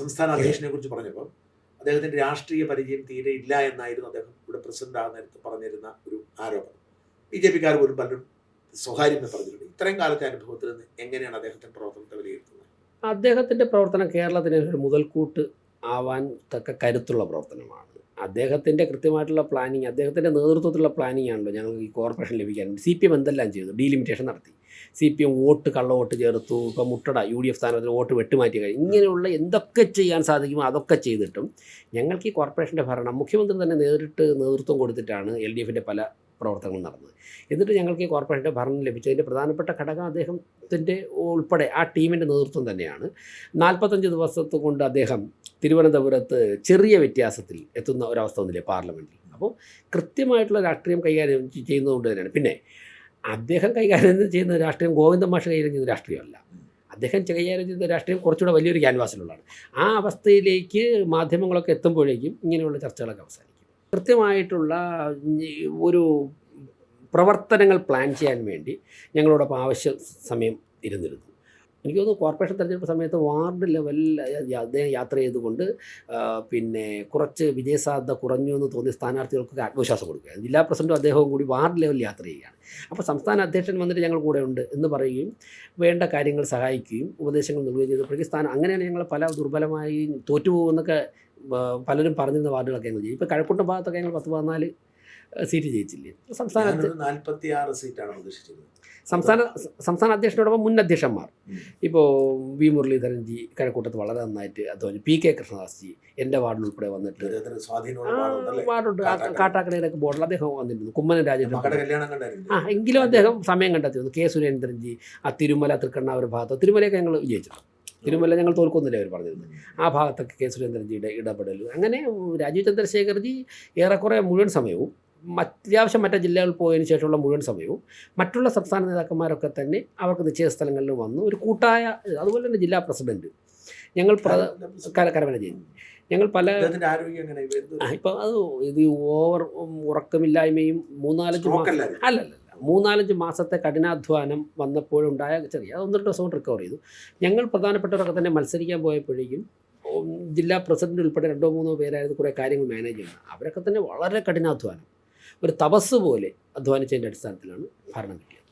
സംസ്ഥാന അധ്യക്ഷനെ കുറിച്ച് പറഞ്ഞപ്പോൾ അദ്ദേഹത്തിന്റെ രാഷ്ട്രീയ പരിചയം തീരെ ഇല്ല എന്നായിരുന്നു അദ്ദേഹം ഇവിടെ പ്രസിഡന്റ് ആകുന്ന നേരത്ത് പറഞ്ഞിരുന്ന ഒരു ആരോപണം. ബി ജെ പിക്കാർ പോലും പലരും സ്വകാര്യം പറഞ്ഞിട്ടുണ്ട്. ഇത്രയും കാലത്തെ അനുഭവത്തിൽ നിന്ന് എങ്ങനെയാണ് അദ്ദേഹത്തിന്റെ പ്രവർത്തനത്തെ വിലയിരുത്തുന്നത്? അദ്ദേഹത്തിന്റെ പ്രവർത്തനം കേരളത്തിന് ഒരു മുതൽക്കൂട്ട് ആവാൻ തക്ക കരുത്തുള്ള പ്രവർത്തനമാണ്. അദ്ദേഹത്തിന്റെ കൃത്യമായിട്ടുള്ള പ്ലാനിങ് അദ്ദേഹത്തിന്റെ നേതൃത്വത്തിലുള്ള പ്ലാനിങ് ആണല്ലോ ഞങ്ങൾക്ക് ഈ കോർപ്പറേഷൻ ലഭിക്കാൻ. സി പി എം എന്തെല്ലാം ചെയ്തു? ഡീലിമിറ്റേഷൻ നടത്തി. സി പി എം വോട്ട് കള്ള വോട്ട് ചേർത്തു. ഇപ്പോൾ മുട്ടട യു ഡി എഫ് സ്ഥാനത്തിന് വോട്ട് വെട്ടുമാറ്റി കഴിഞ്ഞു. ഇങ്ങനെയുള്ള എന്തൊക്കെ ചെയ്യാൻ സാധിക്കുമോ അതൊക്കെ ചെയ്തിട്ടും ഞങ്ങൾക്ക് ഈ കോർപ്പറേഷന്റെ ഭരണം മുഖ്യമന്ത്രി തന്നെ നേരിട്ട് നേതൃത്വം കൊടുത്തിട്ടാണ് എൽ ഡി എഫിന്റെ പല പ്രവർത്തനങ്ങളും നടന്നത്. എന്നിട്ട് ഞങ്ങൾക്ക് ഈ കോർപ്പറേഷന്റെ ഭരണം ലഭിച്ചതിന്റെ പ്രധാനപ്പെട്ട ഘടകം അദ്ദേഹത്തിന്റെ ഉൾപ്പെടെ ആ ടീമിന്റെ നേതൃത്വം തന്നെയാണ്. നാൽപ്പത്തഞ്ച് ദിവസത്തെ കൊണ്ട് അദ്ദേഹം തിരുവനന്തപുരത്ത് ചെറിയ വ്യത്യാസത്തിൽ എത്തുന്ന ഒരവസ്ഥ വന്നില്ലേ പാർലമെന്റിൽ. അപ്പോൾ കൃത്യമായിട്ടുള്ള രാഷ്ട്രീയം കൈകാര്യം ചെയ്യുന്നതുകൊണ്ട് തന്നെയാണ്. പിന്നെ അദ്ദേഹം കൈകാര്യം ചെയ്യുന്ന രാഷ്ട്രീയം ഗോവിന്ദ മാഷ് കൈകാര്യം ചെയ്യുന്ന രാഷ്ട്രീയമല്ല. അദ്ദേഹം കൈകാര്യം ചെയ്യുന്ന രാഷ്ട്രീയം കുറച്ചുകൂടെ വലിയൊരു ക്യാൻവാസിലുള്ളതാണ്. ആ അവസ്ഥയിലേക്ക് മാധ്യമങ്ങളൊക്കെ എത്തുമ്പോഴേക്കും ഇങ്ങനെയുള്ള ചർച്ചകളൊക്കെ അവസാനിക്കും. കൃത്യമായിട്ടുള്ള ഒരു പ്രവർത്തനങ്ങൾ പ്ലാൻ ചെയ്യാൻ വേണ്ടി ഞങ്ങളോടൊപ്പം ആവശ്യ സമയം ഇരുന്നിരുന്നു. എനിക്ക് തോന്നുന്നു കോർപ്പറേഷൻ തെരഞ്ഞെടുപ്പ് സമയത്ത് വാർഡ് ലെവലിൽ അദ്ദേഹം യാത്ര ചെയ്തുകൊണ്ട് പിന്നെ കുറച്ച് വിജയസാധ്യത കുറഞ്ഞു എന്ന് തോന്നിയ സ്ഥാനാർത്ഥികൾക്കൊക്കെ ആത്മവിശ്വാസം കൊടുക്കുക ജില്ലാ പ്രസിഡന്റും അദ്ദേഹവും കൂടി വാർഡ് ലെവലിൽ യാത്ര ചെയ്യുകയാണ്. അപ്പോൾ സംസ്ഥാന അധ്യക്ഷൻ വന്നിട്ട് ഞങ്ങൾ കൂടെ ഉണ്ട് എന്ന് പറയുകയും വേണ്ട കാര്യങ്ങൾ സഹായിക്കുകയും ഉപദേശങ്ങൾ നൽകുകയും ചെയ്തപ്പോഴേക്കും സ്ഥാനം അങ്ങനെയാണ് ഞങ്ങൾ പല ദുർബലമായി തോറ്റുപോകുമെന്നൊക്കെ പലരും പറഞ്ഞിരുന്ന വാർഡുകളൊക്കെ ഞങ്ങൾ ചെയ്യും. ഇപ്പോൾ കഴക്കൂട്ടം ഭാഗത്തൊക്കെ ഞങ്ങൾ പത്ത് പതിനാല് സീറ്റ് ജയിച്ചില്ലേ? സംസ്ഥാനത്ത് നാൽപ്പത്തി ആറ് സീറ്റാണ് സംസ്ഥാന സംസ്ഥാന അധ്യക്ഷനോടൊപ്പം മുൻ അധ്യക്ഷന്മാർ. ഇപ്പോൾ വി മുരളീധരൻ ജി കഴക്കൂട്ടത്ത് വളരെ നന്നായിട്ട് അധ്വാനിച്ചു. പി കെ കൃഷ്ണദാസ് ജി എന്റെ വാർഡിൽ ഉൾപ്പെടെ വന്നിട്ട് വാർഡുണ്ട്. കാട്ടാക്കടയിലൊക്കെ ബോർഡിൽ അദ്ദേഹം വന്നിരുന്നു. കുമ്മനം രാജേന്ദ്രൻ ആ എങ്കിലും അദ്ദേഹം സമയം കണ്ടെത്തി വന്നു കെ സുരേന്ദ്രൻജി ആ തിരുമല തൃക്കണ്ണാവരുടെ ഭാഗത്ത്. തിരുമലയൊക്കെ ഞങ്ങൾ വിജയിച്ചു തിരുമല ഞങ്ങൾ തോൽക്കുന്നില്ല അവർ പറഞ്ഞിരുന്നത്? ആ ഭാഗത്തൊക്കെ കെ സുരേന്ദ്രൻജിയുടെ ഇടപെടൽ. അങ്ങനെ രാജീവ് ചന്ദ്രശേഖർജി ഏറെക്കുറെ മുഴുവൻ സമയവും അത്യാവശ്യം മറ്റു ജില്ലകളിൽ പോയതിനു ശേഷമുള്ള മുഴുവൻ സമയവും മറ്റുള്ള സംസ്ഥാന നേതാക്കന്മാരൊക്കെ തന്നെ അവർക്ക് നിശ്ചയ സ്ഥലങ്ങളിൽ വന്നു ഒരു കൂട്ടായ അതുപോലെ തന്നെ ജില്ലാ പ്രസിഡന്റ് ഞങ്ങൾ കരമന ചെയ്യുന്നു ഞങ്ങൾ പല ഇപ്പോൾ അത് ഇത് ഓവർ ഉറക്കമില്ലായ്മയും മൂന്നാലഞ്ച് മാസം അല്ലല്ല മൂന്നാലഞ്ച് മാസത്തെ കഠിനാധ്വാനം വന്നപ്പോഴുണ്ടായ ചെറിയ ഒന്ന് രണ്ട് ദിവസം റിക്കവർ ചെയ്തു. ഞങ്ങൾ പ്രധാനപ്പെട്ടവരൊക്കെ തന്നെ മത്സരിക്കാൻ പോയപ്പോഴേക്കും ജില്ലാ പ്രസിഡന്റ് ഉൾപ്പെടെ രണ്ടോ മൂന്നോ പേരായിരുന്നു കുറേ കാര്യങ്ങൾ മാനേജ് ചെയ്യുന്നത്. അവരൊക്കെ തന്നെ വളരെ കഠിനാധ്വാനം. ഒരു തപസ് പോലെ അധ്വാനിച്ചതിന്റെ അടിസ്ഥാനത്തിലാണ് ഭരണം കിട്ടിയത്.